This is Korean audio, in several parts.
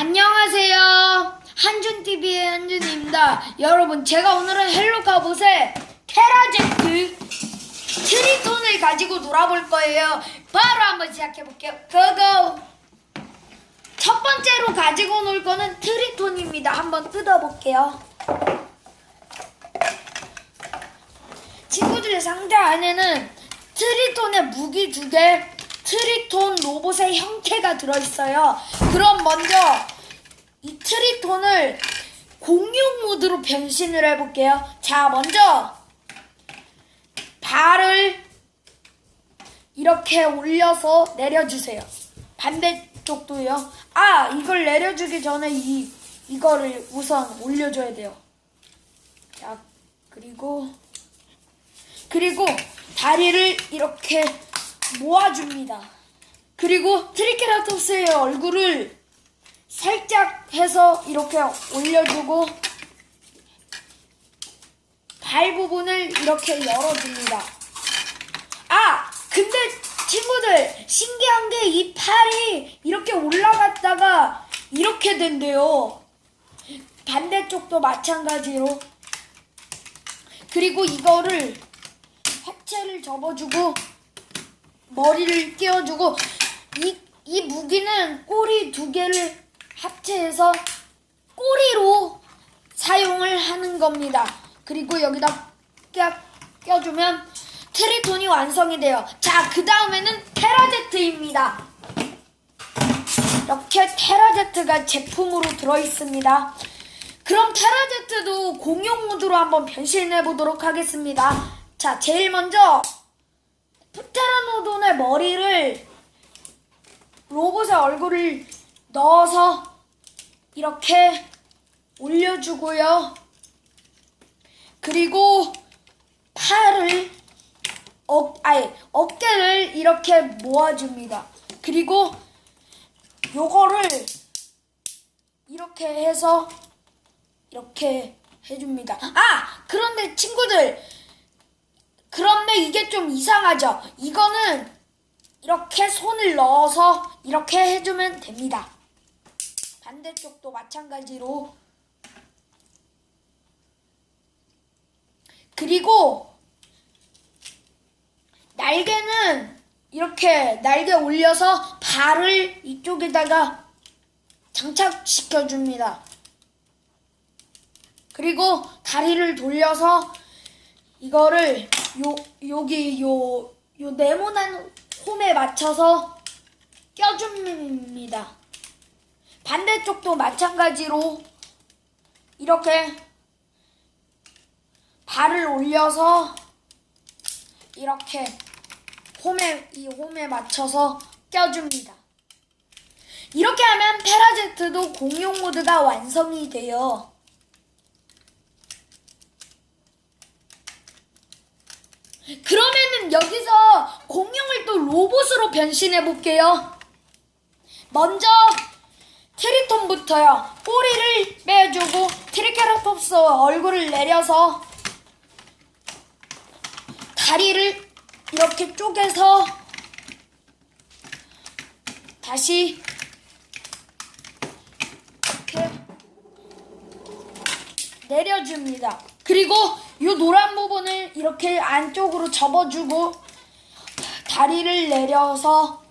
안녕하세요. 한준TV의 한준입니다. 여러분, 제가 오늘은 헬로카봇의 테라제트 트리톤을 가지고 놀아볼 거예요. 바로 한번 시작해볼게요. 고고! 첫 번째로 가지고 놀 거는 트리톤입니다. 한번 뜯어볼게요. 친구들 상자 안에는 트리톤의 무기 두 개, 트리톤 로봇의 형태가 들어있어요. 그럼 먼저 이 트리톤을 공룡 모드로 변신을 해볼게요. 자, 먼저 발을 이렇게 올려서 내려주세요. 반대쪽도요. 아, 이걸 내려주기 전에 이 이거를 우선 올려줘야 돼요. 자, 그리고 그리고 다리를 이렇게 모아줍니다. 그리고 트리케라톱스의 얼굴을 살짝 해서 이렇게 올려주고 발 부분을 이렇게 열어줍니다. 아! 근데 친구들 신기한 게 이 팔이 이렇게 올라갔다가 이렇게 된대요. 반대쪽도 마찬가지로 그리고 이거를 합체를 접어주고 머리를 끼워주고 이, 이 무기는 꼬리 두 개를 합체해서 꼬리로 사용을 하는 겁니다. 그리고 여기다 깍 껴주면 트리톤이 완성이 돼요. 자, 그 다음에는 테라제트입니다. 이렇게 테라제트가 제품으로 들어있습니다. 그럼 테라제트도 공룡 모드로 한번 변신해 보도록 하겠습니다. 자, 제일 먼저 프테라노돈의 머리를 로봇의 얼굴을 넣어서 이렇게 올려주고요. 그리고 팔을 어, 아니, 어깨를 이렇게 모아줍니다. 그리고 요거를 이렇게 해서 이렇게 해줍니다. 아! 그런데 친구들! 그런데 이게 좀 이상하죠? 이거는 이렇게 손을 넣어서 이렇게 해주면 됩니다. 반대쪽도 마찬가지로. 그리고 날개는 이렇게 날개 올려서 발을 이쪽에다가 장착시켜 줍니다. 그리고 다리를 돌려서 이거를 요 여기 요 요 네모난 홈에 맞춰서 껴줍니다. 반대쪽도 마찬가지로 이렇게 발을 올려서 이렇게 홈에 이 홈에 맞춰서 껴줍니다. 이렇게 하면 페라제트도 공룡 모드가 완성이 돼요. 그러면은 여기서 공룡을 또 로봇으로 변신해 볼게요. 먼저 트리톤부터요. 꼬리를 빼주고 트리케라톱스 얼굴을 내려서 다리를 이렇게 쪼개서 다시 이렇게 내려줍니다. 그리고 이 노란 부분을 이렇게 안쪽으로 접어주고 다리를 내려서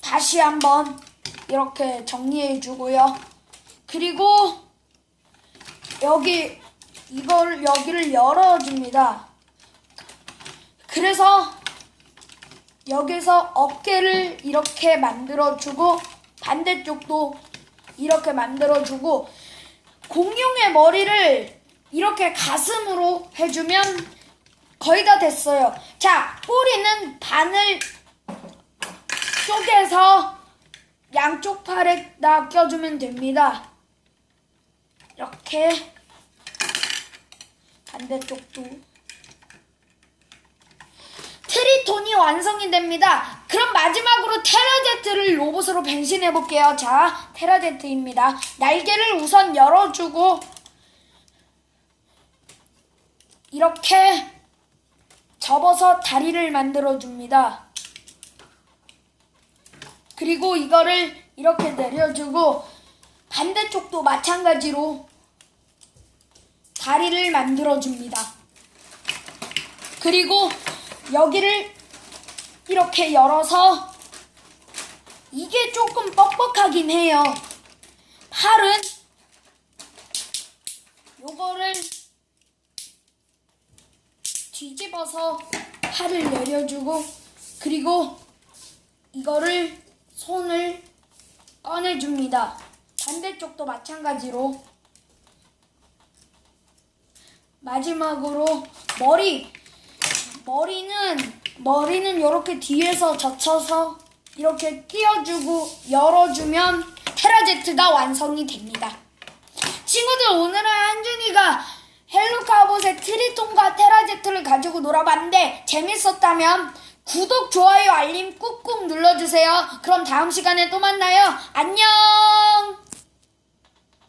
다시 한번 이렇게 정리해 주고요. 그리고 여기 이걸 여기를 열어 줍니다. 그래서 여기서 어깨를 이렇게 만들어 주고 반대쪽도 이렇게 만들어 주고 공룡의 머리를 이렇게 가슴으로 해주면 거의 다 됐어요. 자, 꼬리는 반을 쪼개서 양쪽 팔에 다 껴주면 됩니다. 이렇게 반대쪽도 트리톤이 완성이 됩니다. 그럼 마지막으로 테라제트를 로봇으로 변신해 볼게요. 자, 테라제트입니다. 날개를 우선 열어주고 이렇게 접어서 다리를 만들어 줍니다. 그리고 이거를 이렇게 내려주고 반대쪽도 마찬가지로 다리를 만들어줍니다. 그리고 여기를 이렇게 열어서 이게 조금 뻑뻑하긴 해요. 팔은 요거를 뒤집어서 팔을 내려주고 그리고 이거를 손을 꺼내줍니다. 반대쪽도 마찬가지로 마지막으로 머리 머리는 머리는 이렇게 뒤에서 젖혀서 이렇게 끼워주고 열어주면 테라제트가 완성이 됩니다. 친구들 오늘은 한준이가 헬로카봇의 트리톤과 테라제트를 가지고 놀아봤는데 재밌었다면 구독, 좋아요, 알림 꾹꾹 눌러주세요. 그럼 다음 시간에 또 만나요. 안녕!